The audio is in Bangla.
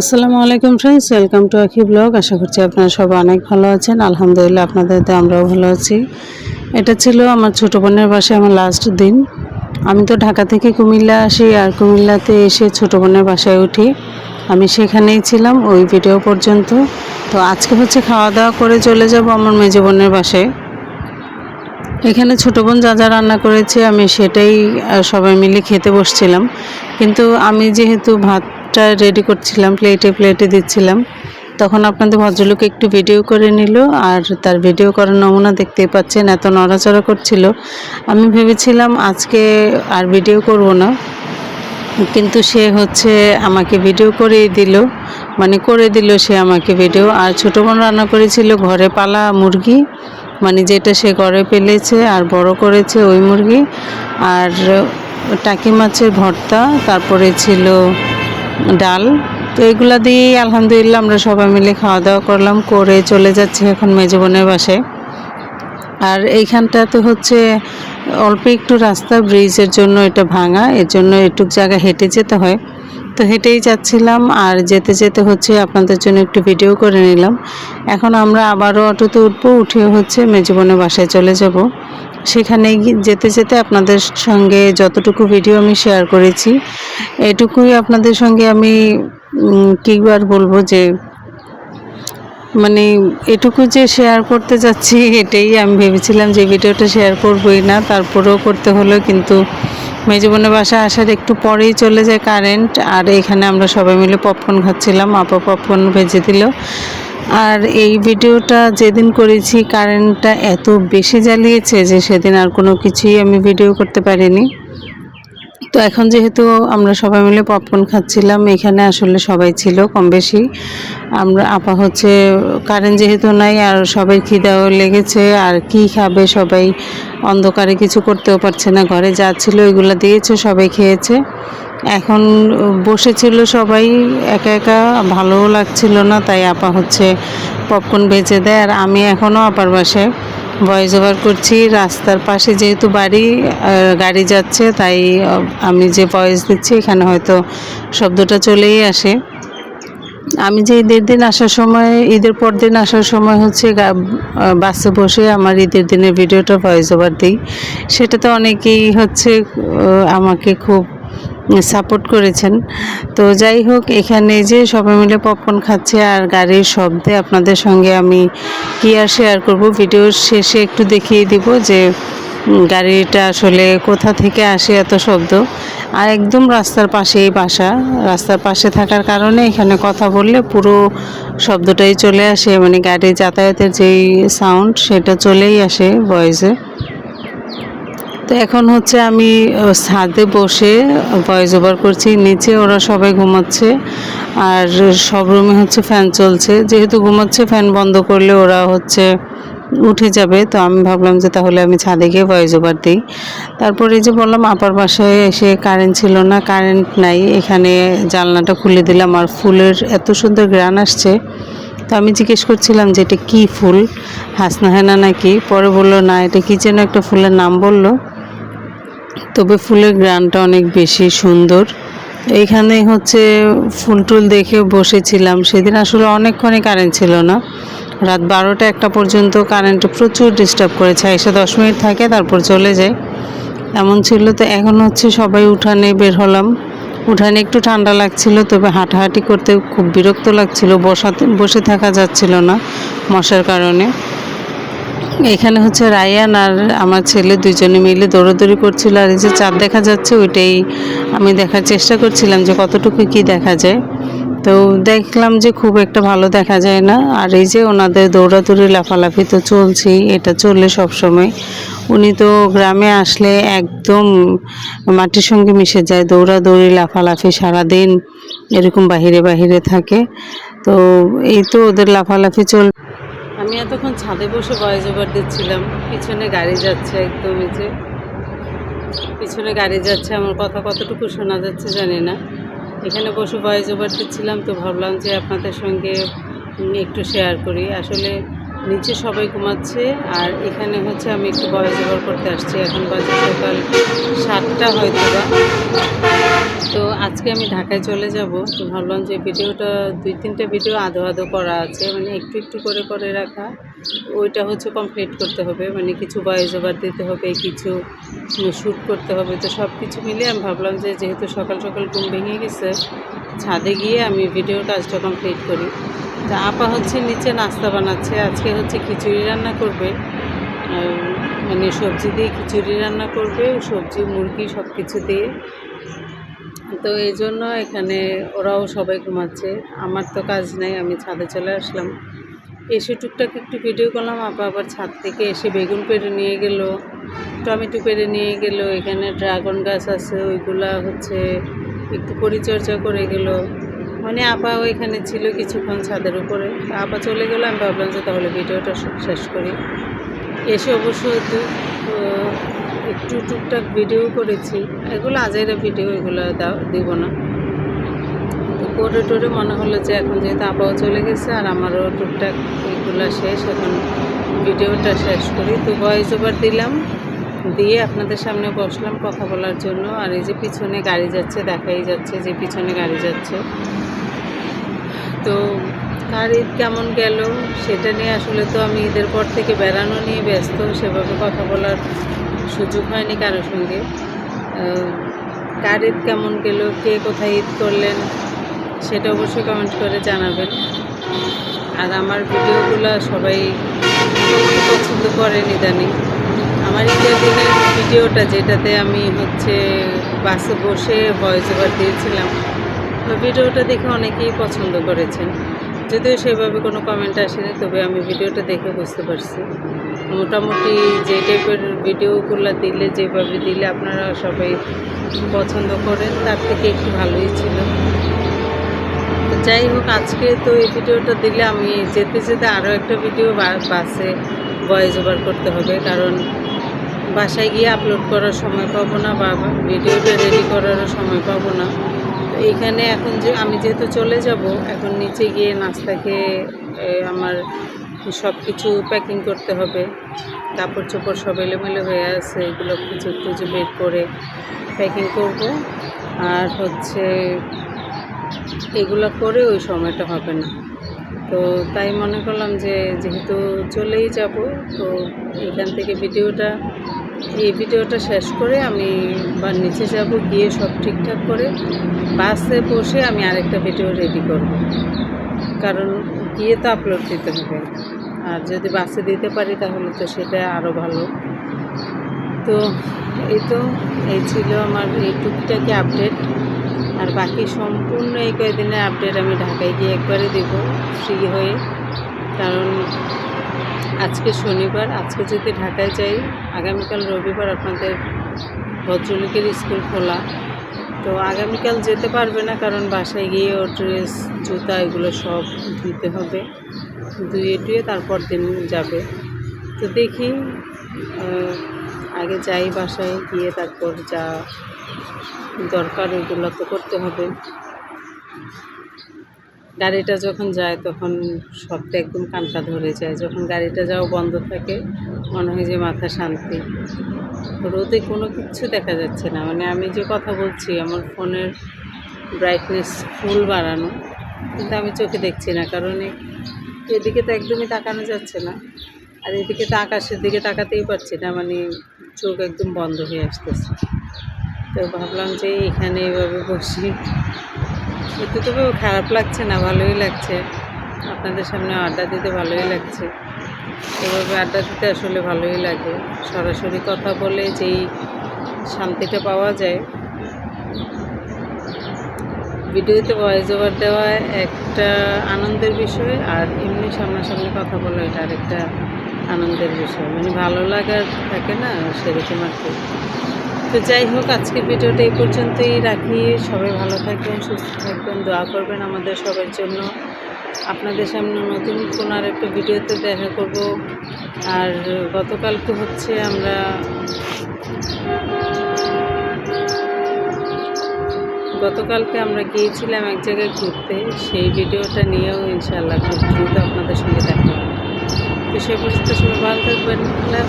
আসসালামু আলাইকুম friends welcome to Akhi vlog আশা করছি আপনারা সবাই অনেক ভালো আছেন। আলহামদুলিল্লাহ আপনাদের তো আমরাও ভালো আছি। এটা ছিল আমার ছোটো বোনের বাসায় আমার লাস্ট দিন। আমি তো ঢাকা থেকে কুমিল্লা আসি আর কুমিল্লাতে এসে ছোটো বোনের বাসায় উঠি। আমি সেখানেই ছিলাম ওই ভিডিও পর্যন্ত। তো আজকে হচ্ছে খাওয়া দাওয়া করে চলে যাব আমার মেজো বোনের বাসায়। এখানে ছোটো বোন যা যা রান্না করেছে আমি সেটাই সবাই মিলে খেতে বসছিলাম। কিন্তু আমি যেহেতু ভাতটা রেডি করছিলাম প্লেটে প্লেটে দিচ্ছিলাম। তখন আপনাদের ভদ্রলোক একটু ভিডিও করে নিল, আর তার ভিডিও করার নমুনা দেখতেই পাচ্ছেন, এত নড়াচড়া করছিল। আমি ভেবেছিলাম আজকে আর ভিডিও করব না, কিন্তু সে হচ্ছে আমাকে ভিডিও করেই দিল মানে করে দিল সে আমাকে ভিডিও আর ছোটো বোন রান্না করেছিল ঘরে পালা মুরগি মানে যেটা সে ঘরে পেলেছে আর বড় করেছে ওই মুরগি। আর টাকি মাছের ভর্তা, তারপরে ছিল ডাল। তো এগুলা দিয়েই আলহামদুলিল্লাহ আমরা সবাই মিলে খাওয়া দাওয়া করলাম, করে চলে যাচ্ছি এখন মেজো বোনের বাসায়। আর এইখানটাতে হচ্ছে অল্প একটু রাস্তা, ব্রিজের জন্য এটা ভাঙা, এর জন্য একটু জায়গা হেঁটে যেতে হয়। তো হেঁটেই যাচ্ছিলাম আর যেতে যেতে হচ্ছে আপনাদের জন্য একটু ভিডিও করে নিলাম। এখন আমরা আবারও অটোতে উঠবো, উঠে হচ্ছে মেজবনের বাসায় চলে যাব। সেখানে যেতে যেতে আপনাদের সঙ্গে যতটুকু ভিডিও আমি শেয়ার করেছি, এটুকুই আপনাদের সঙ্গে আমি কীবার বলব যে মানে এটুকু যে শেয়ার করতে যাচ্ছি, এটাই আমি ভেবেছিলাম যে ভিডিওটা শেয়ার করবই না, তারপরেও করতে হলো, কিন্তু মেজবনের বাসায় আসার একটু পরেই চলে যায় কারেন্ট আর এখানে আমরা সবাই মিলে পপকর্ন খাচ্ছিলাম, আপা পপকর্ন ভেজে দিল। আর এই ভিডিওটা যেদিন করেছি কারেন্টটা এত বেশি জ্বালিয়েছে যে সেদিন আর কোনো কিছুই আমি ভিডিও করতে পারিনি। তো এখন যেহেতু আমরা সবাই মিলে পপকর্ন খাচ্ছিলাম, এখানে আসলে সবাই ছিল কম বেশি। আমরা, আপা হচ্ছে কারেন্ট যেহেতু নাই, আর সবাই খিদাও লেগেছে, আর কি খাবে সবাই? অন্ধকারে কিছু করতেও পারছে না, ঘরে যা ছিল এগুলো দিয়েছে, সবাই খেয়েছে। এখন বসেছিল সবাই, একা একা ভালোও লাগছিল না, তাই আপা হচ্ছে পপকর্ন বেঁচে দেয়। আর আমি এখনও আপার বাসায় ভয়েস ওভার করছি। রাস্তার পাশে যেহেতু বাড়ি গাড়ি যাচ্ছে, তাই আমি যে ভয়েস দিচ্ছি, এখানে হয়তো শব্দটা চলেই আসে। আমি যে ঈদের দিন আসার সময়, ঈদের পর দিন আসার সময় হচ্ছে বাসে বসে আমার ঈদের দিনের ভিডিওটা ভয়েস ওভার দিই। সেটাতে অনেকেই হচ্ছে আমাকে খুব সাপোর্ট করেছেন। তো যাই হোক, এখানে যে সবাই মিলে পপকর্ন খাচ্ছে আর গাড়ির শব্দে আপনাদের সঙ্গে আমি কি আর শেয়ার করব ভিডিওর শেষে একটু দেখিয়ে দিব যে গাড়িটা আসলে কোথা থেকে আসে এত শব্দ। আর একদম রাস্তার পাশেই বাসা। রাস্তার পাশে থাকার কারণে এখানে কথা বললে পুরো শব্দটাই চলে আসে। মানে গাড়ি যাতায়াতের যেই সাউন্ড সেটা চলেই আসে ভয়েসে তো এখন হচ্ছে আমি ছাদে বসে ভয়েস ওভার করছি। নিচে ওরা সবাই ঘুমাচ্ছে আর সব রুমে হচ্ছে ফ্যান চলছে। যেহেতু ঘুমাচ্ছে ফ্যান বন্ধ করলে ওরা হচ্ছে উঠে যাবে। তো আমি ভাবলাম যে তাহলে আমি ছাদে গিয়ে ভয়েস ওভার দিই। তারপরে এই যে বললাম আপার বাসায় এসে কারেন্ট ছিল না কারেন্ট নাই। এখানে জানলাটা খুলে দিলাম আর ফুলের এত সুন্দর গ্রান আসছে। তো আমি জিজ্ঞেস করছিলাম যে এটা কী ফুল? হাসনা হেনা নাকি? পরে বলল, না, এটা কী একটা ফুলের নাম বলল? তবে ফুলের গ্রানটা অনেক বেশি সুন্দর। এইখানে হচ্ছে ফুল টুল দেখে বসেছিলাম। সেদিন আসলে অনেকক্ষণই কারেন্ট ছিল না। রাত বারোটা একটা পর্যন্ত কারেন্ট প্রচুর ডিস্টার্ব করেছে। এসে দশ মিনিট থাকে, তারপর চলে যায়। এমন ছিল তো এখন হচ্ছে সবাই উঠানে বের হলাম। উঠানে একটু ঠান্ডা লাগছিল, তবে হাঁটাহাঁটি করতে খুব বিরক্ত লাগছিল। বসাতে, বসে থাকা যাচ্ছিল না মশার কারণে। এখানে হচ্ছে রায়ান আর আমার ছেলে দুজনে মিলে দৌড়াদৌড়ি করছিল আর এই যে চাঁদ দেখা যাচ্ছে ওইটাই আমি দেখার চেষ্টা করছিলাম যে কতটুকু কি দেখা যায়। তো দেখলাম যে খুব একটা ভালো দেখা যায় না। আর এই যে ওনাদের দৌড়াদৌড়ি লাফালাফি তো চলছেই, এটা চললে সব সময় উনি তো গ্রামে আসলে একদম মাটির সঙ্গে মিশে যায়, দৌড়াদৌড়ি, লাফালাফি সারাদিন এরকম বাহিরে বাহিরে থাকে। তো এই তো ওদের লাফালাফি চল আমি এতক্ষণ ছাদে বসে ভয়েস ওভার দিচ্ছিলাম। পিছনে গাড়ি যাচ্ছে একদম যে। পিছনে গাড়ি যাচ্ছে, আমার কথা কতটুকু শোনা যাচ্ছে জানি না। এখানে বসে ভয়েস ওভার দিচ্ছিলাম তো ভাবলাম যে আপনাদের সঙ্গে একটু শেয়ার করি। আসলে নিচে সবাই ঘুমাচ্ছে আর এখানে হচ্ছে আমি একটু ভয়েস ওভার করতে আসছি। এখন বাজে সকাল সাতটা হয়তো বা আজকে আমি ঢাকায় চলে যাব। তো ভাবলাম যে ভিডিওটা দুই তিনটা ভিডিও আধো আধো করা আছে মানে একটু একটু করে করে রাখা। ওইটা হচ্ছে কমপ্লিট করতে হবে মানে কিছু ভয়েস ওভার দিতে হবে, কিছু শ্যুট করতে হবে, তো সব কিছু মিলে আমি ভাবলাম যে যেহেতু সকাল সকাল ঘুম ভেঙে গেছে, ছাদে গিয়ে আমি ভিডিওর কাজটা কমপ্লিট করি। তা আপা হচ্ছে নিচে নাস্তা বানাচ্ছে, আজকে হচ্ছে খিচুড়ি রান্না করবে। মানে সবজি দিয়ে খিচুড়ি রান্না করবে, সবজি, মুরগি সব কিছু দিয়ে। তো এই জন্য এখানে ওরাও সবাই ঘুমাচ্ছে। আমার তো কাজ নেই, আমি ছাদে চলে আসলাম। এসে টুকটাক একটু ভিডিও করলাম, আপা আবার ছাদ থেকে এসে বেগুন পেড়ে নিয়ে গেল, টমেটো পেড়ে নিয়ে গেল, এখানে ড্রাগন গাছ আছে, ওইগুলা হচ্ছে একটু পরিচর্যা করে গেল। মানে আপা ওইখানে ছিল কিছুক্ষণ ছাদের উপরে। আপা চলে গেলো, আমি ভাবলাম যে তাহলে ভিডিওটা শেষ করি। এসে অবশ্য একটু টুকটাক ভিডিও করেছি। এগুলো আজাইরা ভিডিও এগুলো দিব না। তো করে টোরে মনে হলো যে এখন যেহেতু আপাও চলে গেছে আর আমারও টুকটাক এগুলো শেষ, এখন ভিডিওটা শেষ করি। তো ভয়েস ওভার দিলাম, দিয়ে আপনাদের সামনে বসলাম কথা বলার জন্য। আর এই যে পিছনে গাড়ি যাচ্ছে, দেখাই যাচ্ছে যে পিছনে গাড়ি যাচ্ছে। তো কার ঈদ কেমন গেল সেটা নিয়ে আসলে তো আমি ঈদের পর থেকে বেড়ানো নিয়ে ব্যস্ত, সেভাবে কথা বলার সুযোগ হয়নি কারোর সঙ্গে। কার ঈদ কেমন গেল, কে কোথায় ঈদ করলেন, সেটা অবশ্যই কমেন্ট করে জানাবেন। আর আমার ভিডিওগুলো সবাই পছন্দ করেন ইদানিং। আমার ঈদের দিনের ভিডিওটা যেটাতে আমি হচ্ছে বাসে বসে ভয়েস ওভার দিয়েছিলাম ভিডিওটা দেখে অনেকেই পছন্দ করেছেন। যদিও সেভাবে কোনো কমেন্ট আসেনি, তবে আমি ভিডিওটা দেখে বুঝতে পারছি। মোটামুটি যে টাইপের ভিডিওগুলো দিলে, যেভাবে দিলে আপনারা সবাই পছন্দ করেন, তার থেকে একটু ভালোই ছিল। যাই হোক, আজকে তো এই ভিডিওটা দিলে আমি যেতে যেতে আরও একটা ভিডিও বাসে ভয়েস ওভার করতে হবে, কারণ বাসায় গিয়ে আপলোড করার সময় পাবো না বা ভিডিওটা রেডি করারও সময় পাবো না। তো এইখানে এখন যে আমি যেহেতু চলে যাব, এখন নিচে গিয়ে নাস্তা খেয়ে আমার সব কিছু প্যাকিং করতে হবে। কাপড় চোপড় সব এলোমেলো হয়ে আছে, এগুলো কিছু টুজু বের করে প্যাকিং করব। আর হচ্ছে এগুলো করে ওই সময়টা হবে না। তো তাই মনে করলাম যে যেহেতু চলেই যাব, তো এখান থেকে ভিডিওটা এই ভিডিওটা শেষ করে আমি বা নিচে যাব, গিয়ে সব ঠিকঠাক করে বাসে বসে আমি আরেকটা ভিডিও রেডি করব। কারণ গিয়ে তো আপলোড দিতে হবে। আর যদি বাসে দিতে পারি তাহলে তো সেটা আরও ভালো। তো এই তো, এই ছিল আমার এই টুকটাকি আপডেট আর বাকি সম্পূর্ণ এই কয়েকদিনের আপডেট আমি ঢাকায় গিয়ে একবারে দেব ফ্রি হয়ে। কারণ আজকে শনিবার, আজকে যদি ঢাকায় যাই, আগামীকাল রবিবার আপনাদের ভদ্রলোকের স্কুল খোলা। তো আগামীকাল যেতে পারবে না কারণ বাসায় গিয়ে ওর ড্রেস, জুতা এগুলো সব ধুতে হবে। ধুয়ে টুয়ে তারপর দিন যাবে। তো দেখি আগে যাই বাসায়, গিয়ে তারপর যা দরকার ওইগুলো তো করতে হবে। গাড়িটা যখন যায় তখন সবটা একদম কানটা ধরে যায়। যখন গাড়িটা যাও বন্ধ থাকে, মনে হয় যে মাথা শান্তি। রোদে কোনো কিছু দেখা যাচ্ছে না। মানে আমি যে কথা বলছি, আমার ফোনের ব্রাইটনেস ফুল বাড়ানো, কিন্তু আমি চোখে দেখছি না। কারণ এদিকে তো একদমই তাকানো যাচ্ছে না। আর এদিকে তো আকাশের দিকে তাকাতেই পারছি না। মানে চোখ একদম বন্ধ হয়ে আসতেছে। তো ভাবলাম যে এখানে এভাবে বসি। এতে তবে খারাপ লাগছে না, ভালোই লাগছে। আপনাদের সামনে আড্ডা দিতে ভালোই লাগছে। এভাবে আড্ডা দিতে আসলে ভালোই লাগে। সরাসরি কথা বলে যেই শান্তিটা পাওয়া যায়। ভিডিওতে ভয়েস ওভার দেওয়া একটা আনন্দের বিষয়, আর এমনি সামনাসামনি কথা বলা এটা আরেকটা আনন্দের বিষয়। মানে ভালো লাগার থাকে না, সেরকম আর কি। তো যাই হোক, আজকের ভিডিওটা এই পর্যন্তই রাখি। সবাই ভালো থাকবেন, সুস্থ থাকবেন, দোয়া করবেন আমাদের সবার জন্য। আপনাদের সামনে নতুন কোনো আর একটা ভিডিওতে দেখা করব। আর গতকাল তো হচ্ছে আমরা গতকালকে আমরা গিয়েছিলাম এক জায়গায় ঘুরতে। সেই ভিডিওটা নিয়েও ইনশাআল্লাহ খুব দ্রুত আপনাদের সঙ্গে দেখা তো সে পর্যন্ত সবাই ভালো থাকবেন। আল্লাহ